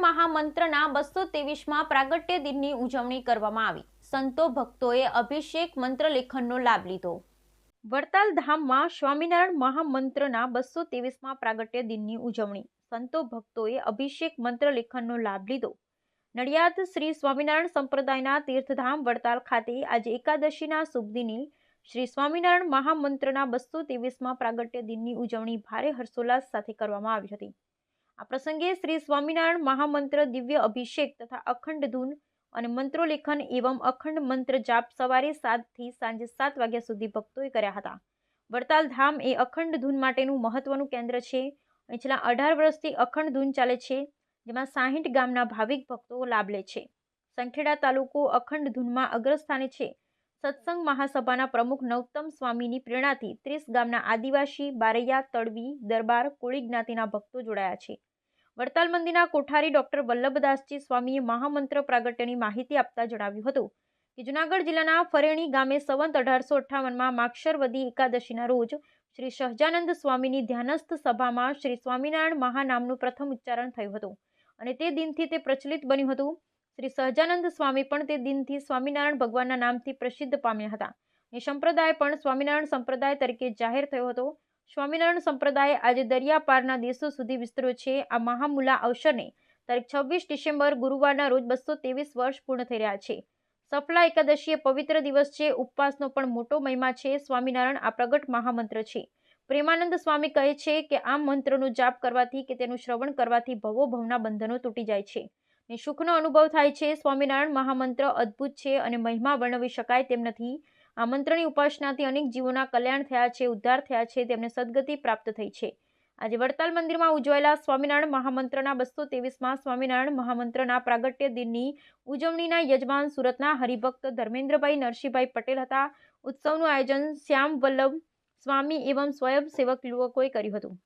મહામંત્રના બસો ત્રેવીસમાં પ્રાગટ્ય દિનની ઉજવણી કરવામાં આવી. સંતો ભક્તોએ અભિષેક મંત્રલેખનનો લાભ લીધો. વડતાલ ધામમાં સ્વામિનારાયણ મહામંત્રના બસો ત્રેવીસમાં પ્રાગટ્ય દિનની ઉજવણી. સંતો ભક્તોએ અભિષેક મંત્રલેખનનો લાભ લીધો. નડિયાદ શ્રી સ્વામિનારાયણ સંપ્રદાયના તીર્થધામ વડતાલ ખાતે આજે એકાદશીના શુભ દિને શ્રી સ્વામિનારાયણ મહામંત્રના બસો ત્રેવીસમાં પ્રાગટ્ય દિનની ઉજવણી ભારે હર્ષોલ્લાસ સાથે કરવામાં આવી હતી. આ પ્રસંગે શ્રી સ્વામિનારાયણ મહામંત્ર દિવ્ય અભિષેક તથા અખંડ ધૂન અને મંત્રોલેખન એવં અખંડ મંત્ર જાપ સવારે સાતથી સાંજે સાત વાગ્યા સુધી ભક્તોએ કર્યા હતા. વડતાલ ધામ એ અખંડ ધૂન માટેનું મહત્વનું કેન્દ્ર છે. અને છેલ્લા અઢાર વર્ષથી અખંડ ધૂન ચાલે છે, જેમાં સાહીઠ ગામના ભાવિક ભક્તો લાભ લે છે. સંખેડા તાલુકો અખંડ ધૂનમાં અગ્રસ્થાને છે. સત્સંગ મહાસભાના પ્રમુખ નવતમ સ્વામીની પ્રેરણાથી ત્રીસ ગામના આદિવાસી, બારૈયા, તળવી, દરબાર, કોળી જ્ઞાતિના ભક્તો જોડાયા છે. વડતાલ મંદિરના કોઠારી ડોક્ટર વલ્લભદાસજી સ્વામીએ મહામંત્ર પ્રાગટ્યની માહિતી આપતા જણાવ્યું હતું કે જુનાગઢ જિલ્લાના ફરેણી ગામે સંવંત અઢારસો અઠ્ઠાવનમાં માક્ષરવદી એકાદશીના રોજ શ્રી સહજાનંદ સ્વામીની ધ્યાનસ્થ સભામાં શ્રી સ્વામિનારાયણ મહાનામનું પ્રથમ ઉચ્ચારણ થયું હતું અને તે દિનથી તે પ્રચલિત બન્યું હતું. શ્રી સહજાનંદ સ્વામી પણ તે દિનથી સ્વામિનારાયણ ભગવાનના નામથી પ્રસિદ્ધ પામ્યા હતા. એ સંપ્રદાય પણ સ્વામિનારાયણ સંપ્રદાય તરીકે જાહેર થયો હતો. સ્વામિનારાયણ સંપ્રદાય આજે દરિયાપારના દેશો સુધી વિસ્તર્યો છે. આ મહામુલા અવસરને તારીખ છવ્વીસ ડિસેમ્બર ગુરુવારના રોજ બસો ત્રેવીસ વર્ષ પૂર્ણ થઈ રહ્યા છે. સફલા એકાદશી પવિત્ર દિવસ છે. ઉપવાસનો પણ મોટો મહિમા છે. સ્વામિનારાયણ આ પ્રગટ મહામંત્ર છે. પ્રેમાનંદ સ્વામી કહે છે કે આ મંત્રનો જાપ કરવાથી કે તેનું શ્રવણ કરવાથી ભવો ભવના બંધનો તૂટી જાય છે ને સુખનો અનુભવ થાય છે. સ્વામિનારાયણ મહામંત્ર અદ્ભુત છે અને મહિમા વર્ણવી શકાય તેમ નથી. આ મંત્રની ઉપાસનાથી અનેક જીવોના કલ્યાણ થયા છે, ઉદ્ધાર થયા છે, તેમને સદગતિ પ્રાપ્ત થઈ છે. આજે વડતાલ મંદિરમાં ઉજવાયેલા સ્વામિનારાયણ મહામંત્રના બસો ત્રેવીસમાં સ્વામિનારાયણ મહામંત્રના પ્રાગટ્ય દિનની ઉજવણીના યજમાન સુરતના હરિભક્ત ધર્મેન્દ્રભાઈ નરસિંહભાઈ પટેલ હતા. ઉત્સવનું આયોજન શ્યામ વલ્લભ સ્વામી એવં સ્વયંસેવક યુવકોએ કર્યું હતું.